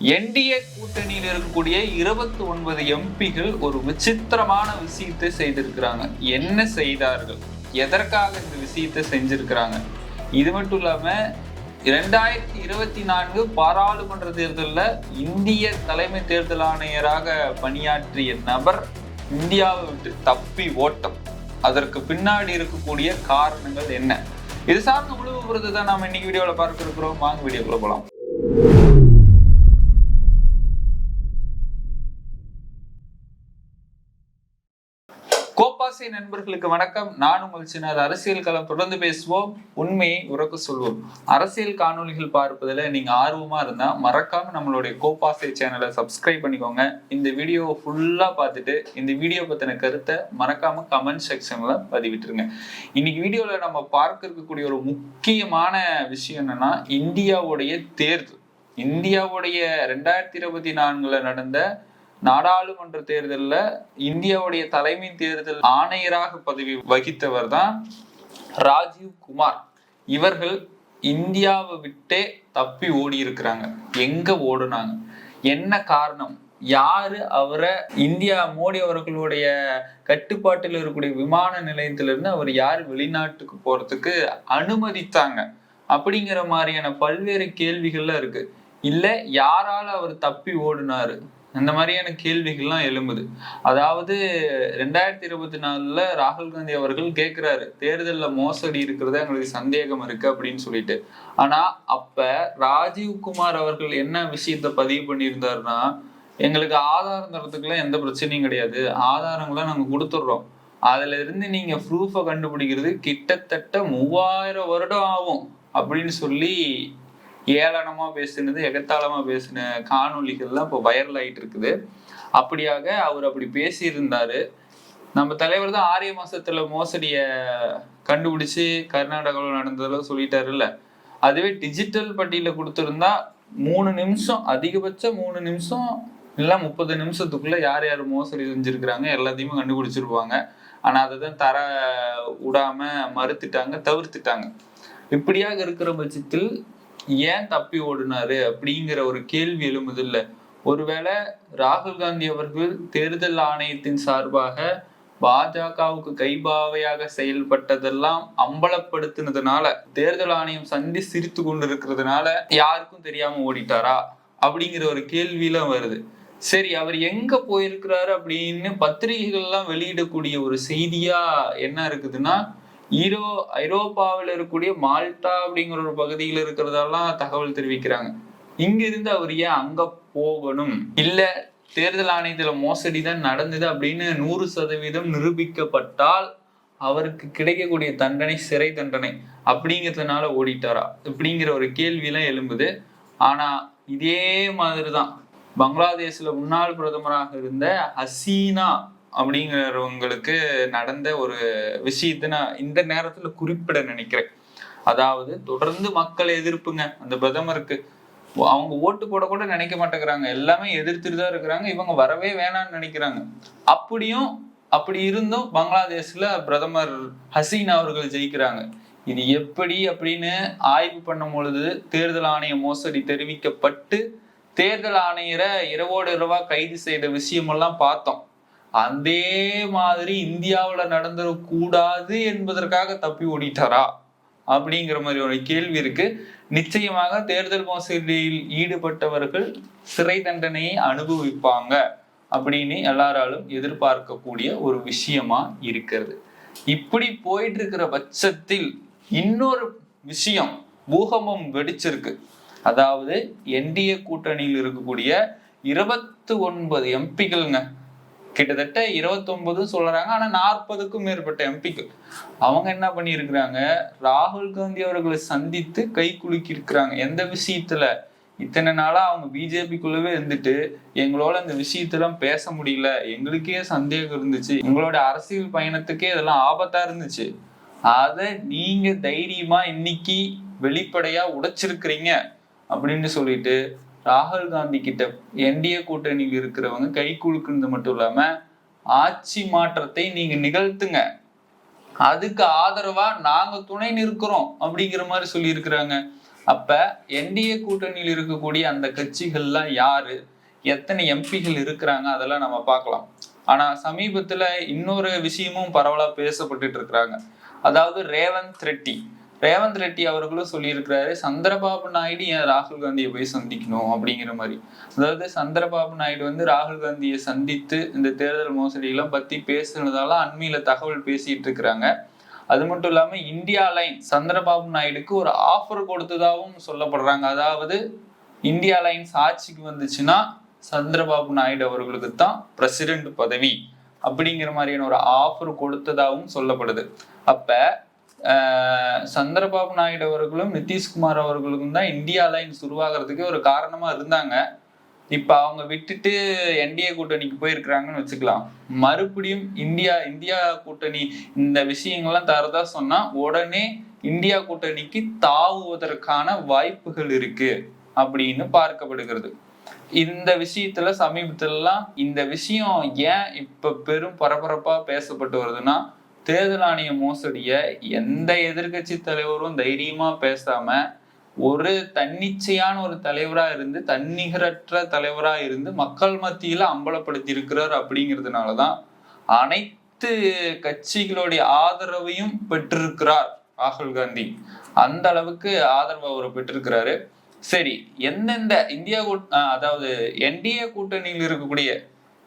NDA கூட்டணியில் இருக்கக்கூடிய இருபத்தி ஒன்பது எம்பிகள் ஒரு விசித்திரமான விஷயத்தை செய்திருக்கிறாங்க. என்ன செய்தார்கள்? எதற்காக இந்த விஷயத்தை செஞ்சிருக்கிறாங்க? இது மட்டும் இல்லாம இரண்டாயிரத்தி இருபத்தி நான்கு பாராளுமன்ற தேர்தலில் இந்திய தலைமை தேர்தல் ஆணையராக பணியாற்றிய நபர் இந்தியாவை விட்டு தப்பி ஓட்டம். அதற்கு பின்னாடி இருக்கக்கூடிய காரணங்கள் என்ன? இது சார்ந்த முழு விவரத்தை தான் நாம இன்னைக்கு வீடியோவில் பார்க்க இருக்கிறோம். வாங்க வீடியோக்குள்ள போகலாம் கோப்பாசை நண்பர்களுக்கு வணக்கம். நான் உங்கள் சின்ன அரசியல் களம் தொடர்ந்து பேசுவோம். உண்மையை உறக்க சொல்வோம். அரசியல் காணொளிகள் பார்ப்பதில் நீங்க ஆர்வமா இருந்தா மறக்காம நம்மளுடைய கோபாசை சேனலை சப்ஸ்கிரைப் பண்ணிக்கோங்க. இந்த வீடியோவை ஃபுல்லா பார்த்துட்டு இந்த வீடியோ பத்தின கருத்தை மறக்காம கமெண்ட் செக்ஷன்ல பதிவிட்டுருங்க. இன்னைக்கு வீடியோல நம்ம பார்க்க இருக்கக்கூடிய ஒரு முக்கியமான விஷயம் என்னன்னா இந்தியாவுடைய தேர்தல். இந்தியாவுடைய ரெண்டாயிரத்தி இருபத்தி நான்குல நடந்த நாடாளுமன்ற தேர்தலில் இந்தியாவுடைய தலைமை தேர்தல் ஆணையராக பதவி வகித்தவர் தான் ராஜீவ் குமார். இவர்கள் இந்தியாவை விட்டே தப்பி ஓடி இருக்கிறாங்க. எங்க ஓடுனாங்க? என்ன காரணம்? யாரு அவரை? இந்தியா மோடி அவர்களுடைய கட்டுப்பாட்டில் இருக்கக்கூடிய விமான நிலையத்திலிருந்து அவர் யார் வெளிநாட்டுக்கு போறதுக்கு அனுமதித்தாங்க? அப்படிங்கிற மாதிரியான பல்வேறு கேள்விகள்லாம் இருக்கு. இல்ல யாரால அவர் தப்பி ஓடினாரு? இந்த மாதிரியான கேள்விகள்லாம் எழும்புது. அதாவது ரெண்டாயிரத்தி இருபத்தி நாலுல ராகுல் காந்தி அவர்கள் கேட்கிறாரு தேர்தலில் மோசடி இருக்கிறது எங்களுக்கு சந்தேகம் இருக்கு அப்படின்னு சொல்லிட்டு. ஆனா அப்ப ராஜீவ் குமார் அவர்கள் என்ன விஷயத்த பதிவு பண்ணியிருந்தாருன்னா எங்களுக்கு ஆதாரம் தரத்துக்குலாம் எந்த பிரச்சனையும் கிடையாது. ஆதாரங்களை நாங்கள் கொடுத்துட்றோம். அதுல இருந்து நீங்க ப்ரூஃபை கண்டுபிடிக்கிறது கிட்டத்தட்ட மூவாயிரம் வருடம் ஆகும் அப்படின்னு சொல்லி ஏளனமாக பேசுனது எகத்தாளமாக பேசின காணொலிகள்லாம் இப்போ வைரல் ஆயிட்டு இருக்குது அப்படியாக அவர் அப்படி பேசியிருந்தார். நம்ம தலைவர் தான் ஆரிய மாசத்துல மோசடியை கண்டுபிடிச்சு கர்நாடகாவில் நடந்ததெல்லாம் சொல்லிட்டாருல்ல. அதுவே டிஜிட்டல் பட்டியல கொடுத்துருந்தா மூணு நிமிஷம் அதிகபட்சம் மூணு நிமிஷம் இல்லை முப்பது நிமிஷத்துக்குள்ள யார் யார் மோசடி செஞ்சிருக்கிறாங்க எல்லாத்தையுமே கண்டுபிடிச்சிருப்பாங்க ஆனால் அதை தான் தர விடாம மறுத்துட்டாங்க தவிர்த்துட்டாங்க. இப்படியாக இருக்கிற பட்சத்தில் ஏன் தப்பி ஓடினாரு அப்படிங்கிற ஒரு கேள்வி எழும்புது இல்ல. ஒருவேளை ராகுல் காந்தி அவர்கள் தேர்தல் ஆணையத்தின் சார்பாக பாஜகவுக்கு கைபாவையாக செயல்பட்டதெல்லாம் அம்பலப்படுத்தினதுனால தேர்தல் ஆணையம் சந்தி சிரித்து கொண்டிருக்கிறதுனால யாருக்கும் தெரியாம ஓடிட்டாரா அப்படிங்கிற ஒரு கேள்வியெல்லாம் வருது. சரி அவர் எங்க போயிருக்கிறாரு அப்படின்னு பத்திரிகைகள்லாம் வெளியிடக்கூடிய ஒரு செய்தியா என்ன இருக்குதுன்னா ஈரோ ஐரோப்பாவில் இருக்கக்கூடிய மால்டா அப்படிங்கிற ஒரு பகுதியில் இருக்கிறதெல்லாம் தகவல் தெரிவிக்கிறாங்க. இங்கிருந்து அவர் ஏன் அங்க போகணும்? இல்ல தேர்தல் ஆணையத்துல மோசடி தான் நடந்தது அப்படின்னு நூறு சதவீதம் நிரூபிக்கப்பட்டால் அவருக்கு கிடைக்கக்கூடிய தண்டனை சிறை தண்டனை அப்படிங்கிறதுனால ஓடிட்டாரா? இப்படிங்கிற ஒரு கேள்வியெல்லாம் எழும்புது. ஆனா இதே மாதிரி தான் பங்களாதேஷ்ல முன்னாள் பிரதமராக இருந்த ஹசீனா அப்படிங்கிறவங்களுக்கு நடந்த ஒரு விஷயத்தை நான் இந்த நேரத்துல குறிப்பிட நினைக்கிறேன். அதாவது தொடர்ந்து மக்கள் எதிர்ப்புங்க. அந்த பிரதமருக்கு அவங்க ஓட்டு போட கூட நினைக்க மாட்டேங்கிறாங்க. எல்லாமே எதிர்த்துட்டு தான் இருக்கிறாங்க. இவங்க வரவே வேணாம்னு நினைக்கிறாங்க. அப்படியும் அப்படி இருந்தும் பங்களாதேஷ்ல பிரதமர் ஹசீனா அவர்கள் ஜெயிக்கிறாங்க. இது எப்படி அப்படின்னு ஆய்வு பண்ணும் பொழுது தேர்தல் ஆணைய மோசடி தெரிவிக்கப்பட்டு தேர்தல் ஆணையரை இரவோடு இரவா கைது செய்த விஷயமெல்லாம் பார்த்தோம். அதே மாதிரி இந்தியாவில் நடந்துடக்கூடாது என்பதற்காக தப்பி ஓடிட்டாரா? அப்படிங்கிற மாதிரி ஒரு கேள்வி இருக்கு. நிச்சயமாக தேர்தல் மோசடியில் ஈடுபட்டவர்கள் சிறை தண்டனையை அனுபவிப்பாங்க அப்படின்னு எல்லாராலும் எதிர்பார்க்கக்கூடிய ஒரு விஷயமா இருக்கிறது. இப்படி போயிட்டு இருக்கிற பட்சத்தில் இன்னொரு விஷயம் பூகம்பம் வெடிச்சிருக்கு. அதாவது என்டிஏ கூட்டணியில் இருக்கக்கூடிய இருபத்தி ஒன்பது எம்பிகள்ங்க கிட்டத்தட்ட இருபத்தொன்பது சொல்றாங்க. ஆனா நாற்பதுக்கும் மேற்பட்ட எம்பிக்கள். அவங்க என்ன பண்ணியிருக்கிறாங்க? ராகுல் காந்தி அவர்களை சந்தித்து கை குலுக்கி இருக்கிறாங்க எந்த விஷயத்துல? இத்தனை நாளா அவங்க பிஜேபிக்குள்ளவே இருந்துட்டு எங்களோட இந்த விஷயத்தெல்லாம் பேச முடியல. எங்களுக்கே சந்தேகம் இருந்துச்சு. எங்களோட அரசியல் பயணத்துக்கே இதெல்லாம் ஆபத்தா இருந்துச்சு. அதை நீங்க தைரியமா இன்னைக்கு வெளிப்படையா உடைச்சிருக்கிறீங்க. அப்படின்னு சொல்லிட்டு ராகுல் காந்தி கிட்ட என்டிஏ கூட்டணியில் இருக்கிறவங்க கை குழுக்குனது மட்டும் இல்லாம ஆட்சி மாற்றத்தை நீங்க நிகழ்த்துங்க. அதுக்கு ஆதரவா நாங்க துணை நிற்கிறோம் அப்படிங்கிற மாதிரி சொல்லி இருக்கிறாங்க அப்ப என்டிஏ கூட்டணியில் இருக்கக்கூடிய அந்த கட்சிகள்லாம் யாரு? எத்தனை எம்பிகள் இருக்கிறாங்க? அதெல்லாம் நம்ம பார்க்கலாம். ஆனா சமீபத்துல இன்னொரு விஷயமும் பரவலா பேசப்பட்டுட்டு இருக்கிறாங்க. அதாவது ரேவந்த் ரெட்டி. ரேவந்த் ரெட்டி அவர்களும் சொல்லியிருக்கிறாரு சந்திரபாபு நாயுடு ஏன் ராகுல் காந்தியை போய் சந்திக்கணும் அப்படிங்கிற மாதிரி. அதாவது சந்திரபாபு நாயுடு வந்து ராகுல் காந்தியை சந்தித்து இந்த தேர்தல் மோசடியெல்லாம் பத்தி பேசுனதால அண்மையில தகவல் பேசிட்டு இருக்கிறாங்க. அது மட்டும் இல்லாம இந்தியா லைன் சந்திரபாபு நாயுடுக்கு ஒரு ஆஃபர் கொடுத்ததாகவும் சொல்லப்படுறாங்க. அதாவது இந்தியா லைன்ஸ் ஆட்சிக்கு வந்துச்சுன்னா சந்திரபாபு நாயுடு அவர்களுக்கு தான் பிரசிடென்ட் பதவி அப்படிங்கிற மாதிரியான ஒரு ஆஃபர் கொடுத்ததாகவும் சொல்லப்படுது. அப்ப சந்திரபாபு நாயுடு அவர்களும் நிதிஷ்குமார் அவர்களுக்கும் தான் இந்தியா லைன்ஸ் உருவாகிறதுக்கு ஒரு காரணமா இருந்தாங்க. இப்ப அவங்க விட்டுட்டு என்டிஏ கூட்டணிக்கு போயிருக்கிறாங்கன்னு வச்சுக்கலாம். மறுபடியும் இந்தியா இந்தியா கூட்டணி இந்த விஷயங்கள்லாம் தரதா சொன்னா உடனே இந்தியா கூட்டணிக்கு தாவுவதற்கான வாய்ப்புகள் இருக்கு அப்படின்னு பார்க்கப்படுகிறது. இந்த விஷயத்துல சமீபத்திலலாம் இந்த விஷயம் ஏன் இப்ப பெரும் பரபரப்பா பேசப்பட்டு வருதுன்னா தேர்தல் ஆணைய மோசடிய எந்த எதிர்க்கட்சி தலைவரும் தைரியமா பேசாம ஒரு தன்னிச்சையான ஒரு தலைவரா இருந்து தன்னிகரற்ற தலைவரா இருந்து மக்கள் மத்தியில அம்பலப்படுத்தி இருக்கிறார் அப்படிங்கிறதுனாலதான் அனைத்து கட்சிகளுடைய ஆதரவையும் பெற்றிருக்கிறார் ராகுல் காந்தி. அந்த அளவுக்கு ஆதரவு அவர் பெற்றிருக்கிறாரு. சரி எந்தெந்த இந்தியா அதாவது என்டிஏ கூட்டணியில் இருக்கக்கூடிய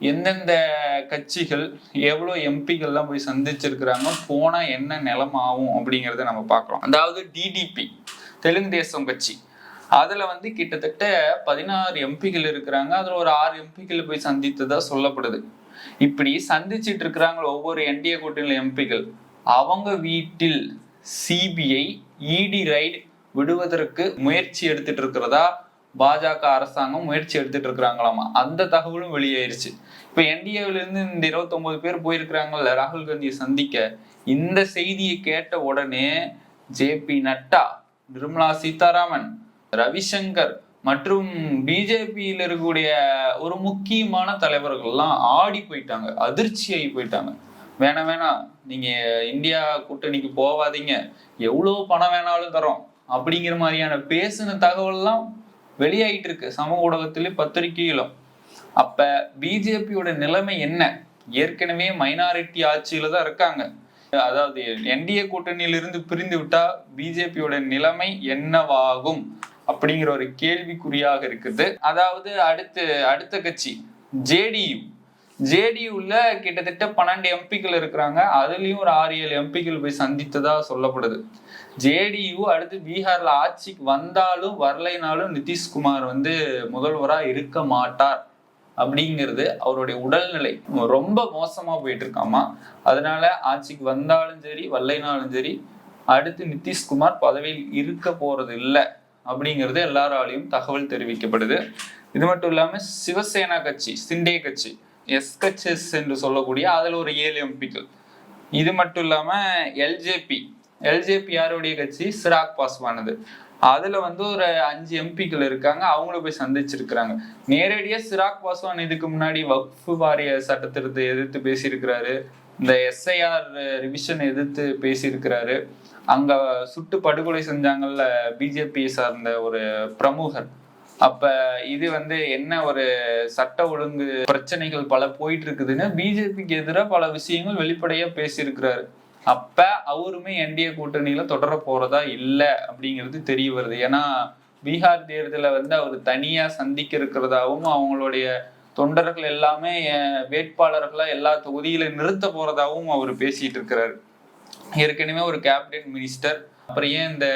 எந்தெந்த கட்சிகள் எவ்வளோ எம்பிகள்லாம் போய் சந்திச்சிருக்கிறாங்க போனால் என்ன நிலம் ஆகும் அப்படிங்கிறத நம்ம பார்க்கலாம் அதாவது டிடிபி தெலுங்கு தேசம் கட்சி. அதில் வந்து கிட்டத்தட்ட பதினாறு எம்பிகள் இருக்கிறாங்க. அதில் ஒரு ஆறு எம்பிகள் போய் சந்தித்ததாக சொல்லப்படுது. இப்படி சந்திச்சிட்டு இருக்கிறாங்க ஒவ்வொரு என்டிஏ கூட்டணியில் எம்பிகள். அவங்க வீட்டில் சிபிஐ இடி ரைடு விடுவதற்கு முயற்சி எடுத்துட்டு இருக்கிறதா பாஜக அரசாங்கம் முயற்சி எடுத்துட்டு இருக்கிறாங்களாமா? அந்த தகவலும் வெளியாயிருச்சு இப்ப என்டிஏவிலிருந்து இந்த 29 பேர் போயிருக்கிறாங்கல்ல ராகுல் காந்தியை சந்திக்க. இந்த செய்தியை கேட்ட உடனே ஜேபி நட்டா நிர்மலா சீதாராமன் ரவிசங்கர் மற்றும் பிஜேபியில் இருக்கக்கூடிய ஒரு முக்கியமான தலைவர்கள்லாம் ஆடி போயிட்டாங்க அதிர்ச்சியாகி போயிட்டாங்க. வேணாம் வேணாம் நீங்க இந்தியா கூட்டணிக்கு போவாதீங்க. எவ்வளோ பணம் வேணாலும் தரோம். அப்படிங்கிற மாதிரியான பேசின தகவல்லாம் வெளியாயிட்டு இருக்கு சமூக ஊடகத்திலும் பத்திரிகையிலும். அப்ப பிஜேபியோட நிலைமை என்ன? ஏற்கனவே மைனாரிட்டி ஆட்சியில தான் இருக்காங்க. அதாவது என்டிஏ கூட்டணியிலிருந்து பிரிந்து விட்டா பிஜேபியோட நிலைமை என்னவாகும்? அப்படிங்கிற ஒரு கேள்விக்குறியாக இருக்குது. அதாவது அடுத்து அடுத்த கட்சி ஜேடியு. ஜேடியூல கிட்டத்தட்ட பன்னெண்டு எம்பிக்கள் இருக்கிறாங்க. அதுலயும் ஒரு ஆறு ஏழு எம்பிக்கள் போய் சந்தித்ததா சொல்லப்படுது. ஜேடியு அடுத்து பீகார்ல ஆட்சிக்கு வந்தாலும் வரலைனாலும் நிதிஷ்குமார் வந்து முதல்வரா இருக்க மாட்டார். அப்படிங்கிறது அவருடைய உடல்நிலை. ரொம்ப மோசமா போயிட்டு இருக்காமா அதனால ஆட்சிக்கு வந்தாலும் சரி வரலைனாலும் சரி அடுத்து நிதிஷ்குமார் பதவியில் இருக்க போறது இல்லை அப்படிங்கிறது எல்லாராலையும் தகவல் தெரிவிக்கப்படுது. இது மட்டும் இல்லாம சிவசேனா கட்சி சிண்டே கட்சி. எஸ்கச்எஸ் என்று சொல்லக்கூடிய அதில் ஒரு ஏழு எம்பிக்கள் இது மட்டும் இல்லாமல் எல்ஜேபி எல்ஜேபி யாருடைய கட்சி? சிராக் பாஸ்வானது. அதில் வந்து ஒரு அஞ்சு எம்பிக்கள் இருக்காங்க. அவங்கள போய் சந்திச்சிருக்கிறாங்க. நேரடியாக சிராக் பாஸ்வான் இதுக்கு முன்னாடி வக்ஃபு வாரிய சட்டத்திருத்தை எதிர்த்து பேசியிருக்கிறாரு. இந்த எஸ்ஐஆர் ரிவிஷன் எதிர்த்து பேசியிருக்கிறாரு. அங்கே சுட்டு படுகொலை செஞ்சாங்கல்ல பிஜேபி சார்ந்த ஒரு பிரமுகர். அப்ப இது வந்து என்ன ஒரு சட்ட ஒழுங்கு பிரச்சனைகள் பல போயிட்டு இருக்குதுன்னு பிஜேபிக்கு எதிராக பல விஷயங்கள் வெளிப்படையா பேசியிருக்கிறாரு. அப்ப அவருமே என்டிஏ கூட்டணியில தொடர போறதா இல்ல அப்படிங்கிறது தெரிய வருது. ஏன்னா பீகார் தேர்தலை வந்து அவர் தனியா சந்திக்க இருக்கிறதாவும் அவங்களுடைய தொண்டர்கள் எல்லாமே வேட்பாளர்களை வேட்பாளர்களா எல்லா தொகுதியில நிறுத்த போறதாவும் அவர் பேசிட்டு இருக்கிறாரு. ஏற்கனவே ஒரு கேபினெட் மினிஸ்டர் அப்புறம் ஏன் இந்த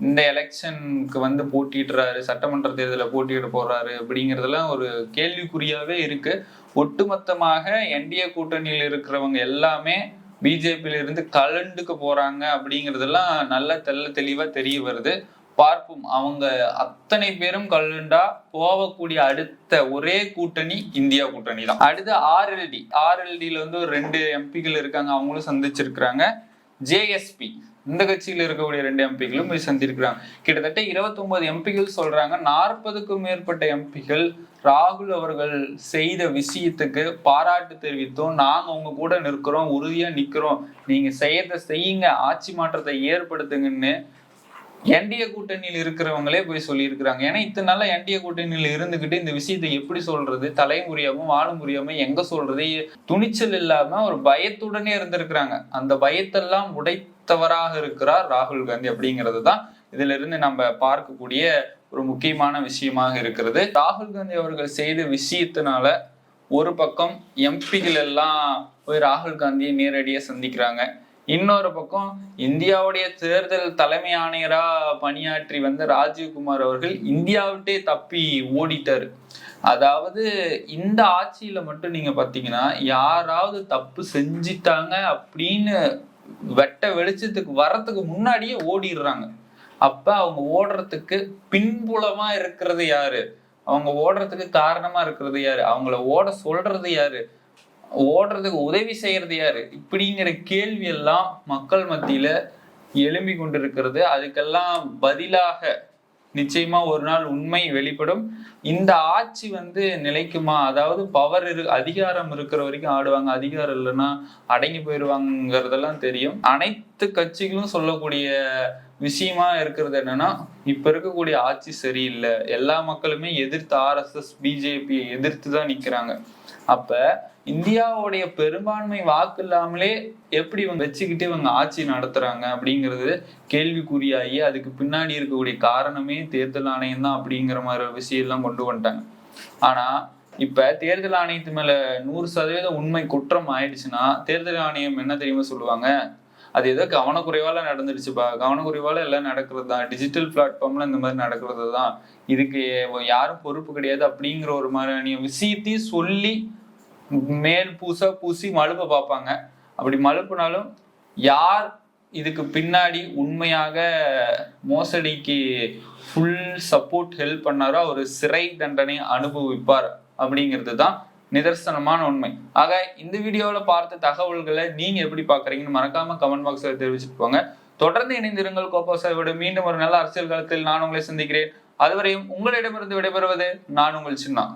இந்த எலெக்ஷனுக்கு வந்து போட்டிடுறாரு சட்டமன்ற தேர்தலில் போட்டியிட போறாரு அப்படிங்கிறதெல்லாம் ஒரு கேள்விக்குறியாவே இருக்கு. ஒட்டுமொத்தமாக என்டிஏ கூட்டணியில் இருக்கிறவங்க எல்லாமே பிஜேபியில இருந்து கலண்டுக்க போறாங்க அப்படிங்கிறதெல்லாம் நல்ல தெள்ள தெளிவா தெரிய வருது. பார்ப்போம். அவங்க அத்தனை பேரும் கல்லுண்டா போகக்கூடிய அடுத்த ஒரே கூட்டணி இந்தியா கூட்டணி தான். அடுத்து ஆர்எல்டி. ஆர்எல்டியில் வந்து ஒரு ரெண்டு எம்பிகள் இருக்காங்க. அவங்களும் சந்திச்சிருக்கிறாங்க. ஜேஎஸ்பி. இந்த கட்சியில இருக்கக்கூடிய ரெண்டு எம்பிகளும் போய் சந்திருக்கிறாங்க. கிட்டத்தட்ட 29 எம்பிகள் சொல்றாங்க. நாற்பதுக்கும் மேற்பட்ட எம்பிகள் ராகுல் அவர்கள் செய்த விஷயத்துக்கு பாராட்டு தெரிவித்தோம். நாங்க உங்க கூட நிற்கிறோம் உறுதியா நிக்கிறோம். நீங்க செய்யறத செய்யுங்க ஆட்சி மாற்றத்தை ஏற்படுத்துங்கன்னு என்டிஏ கூட்டணியில் இருக்கிறவங்களே போய் சொல்லியிருக்கிறாங்க. ஏன்னா இத்தனை நாளா என்டிஏ கூட்டணியில் இருந்துகிட்டு இந்த விஷயத்தை எப்படி சொல்றது? தலைமுறையாகவும் ஆளுமுறையாகவும் எங்கே எங்க சொல்றது? துணிச்சல் இல்லாம ஒரு பயத்துடனே இருந்திருக்கிறாங்க. அந்த பயத்தெல்லாம் உடைத்தவராக இருக்கிறார் ராகுல் காந்தி அப்படிங்கிறது தான் இதுல இருந்து நம்ம பார்க்கக்கூடிய ஒரு முக்கியமான விஷயமாக இருக்கிறது. ராகுல் காந்தி அவர்கள் செய்த விஷயத்தினால ஒரு பக்கம் எம்பிகள் எல்லாம் போய் ராகுல் காந்தியை நேரடியாக சந்திக்கிறாங்க. இன்னொரு பக்கம் இந்தியாவுடைய தேர்தல் தலைமை ஆணையரா பணியாற்றி வந்த ராஜீவ்குமார் அவர்கள் இந்தியாவிட்டே தப்பி ஓடிட்டாரு. அதாவது இந்த ஆட்சியில மட்டும் நீங்க பாத்தீங்கன்னா யாராவது தப்பு செஞ்சிட்டாங்க அப்படின்னு வெட்ட வெளிச்சத்துக்கு வர்றதுக்கு முன்னாடியே ஓடிடுறாங்க. அப்ப அவங்க ஓடுறதுக்கு பின்புலமா இருக்கிறது யாரு? அவங்க ஓடுறதுக்கு காரணமா இருக்கிறது யாரு? அவங்கள ஓட சொல்றது யாரு? ஓடுறதுக்கு உதவி செய்யறது யாரு? இப்படிங்கிற கேள்வி எல்லாம் மக்கள் மத்தியில எழும்பி கொண்டிருக்கிறது. அதுக்கெல்லாம் பதிலாக நிச்சயமா ஒரு நாள் உண்மை வெளிப்படும். இந்த ஆட்சி வந்து நிலைக்குமா? அதாவது பவர் இரு அதிகாரம் இருக்கிற வரைக்கும் ஆடுவாங்க அதிகாரம் இல்லைன்னா அடங்கி போயிடுவாங்கிறதெல்லாம் தெரியும். அனைத்து கட்சிகளும் சொல்லக்கூடிய விஷயமா இருக்கிறது என்னன்னா இப்ப இருக்கக்கூடிய ஆட்சி சரியில்லை. எல்லா மக்களுமே எதிர்த்து ஆர்எஸ்எஸ் பிஜேபியை எதிர்த்து தான் நிக்கிறாங்க. அப்ப இந்தியாவுடைய பெரும்பான்மை வாக்கு இல்லாமலே எப்படி இவங்க வச்சுக்கிட்டு இவங்க ஆட்சி நடத்துறாங்க அப்படிங்கிறது கேள்விக்குறியாகி அதுக்கு பின்னாடி இருக்கக்கூடிய காரணமே தேர்தல் ஆணையம் தான் அப்படிங்கிற மாதிரி ஒரு விஷயம் எல்லாம் கொண்டு வந்துட்டாங்க. ஆனா இப்ப தேர்தல் ஆணையத்து மேல நூறு சதவீதம் உண்மை குற்றம் ஆயிடுச்சுன்னா தேர்தல் ஆணையம் என்ன தெரியுமா சொல்லுவாங்க? அது ஏதோ கவனக்குறைவால நடந்துடுச்சுப்பா கவனக்குறைவால எல்லாம் நடக்கிறது? தான் டிஜிட்டல் பிளாட்ஃபார்ம்ல இந்த மாதிரி நடக்கிறது தான். இதுக்கு யாரும் பொறுப்பு கிடையாது அப்படிங்கிற ஒரு மாதிரியான விஷயத்தையும் சொல்லி மேல் பூச பூசி மழுப்ப பார்ப்பாங்க. அப்படி மழுப்புனாலும் யார் இதுக்கு பின்னாடி உண்மையாக மோசடிக்கு ஃபுல் சப்போர்ட் ஹெல்ப் பண்ணாரோ அவர் சிறை தண்டனை அனுபவிப்பார் அப்படிங்கிறது தான் நிதர்சனமான உண்மை. ஆக இந்த வீடியோவில் பார்த்த தகவல்களை நீங்க எப்படி பார்க்குறீங்கன்னு மறக்காம கமெண்ட் பாக்ஸில் தெரிவிச்சுட்டு போங்க. தொடர்ந்து இணைந்திருங்கள். கோபாசாவோட விட மீண்டும் ஒரு நல்ல அரசியல் காலத்தில் நான் உங்களை சந்திக்கிறேன். அதுவரையும் உங்களிடமிருந்து விடைபெறுவது நான் உங்கள் சின்ன.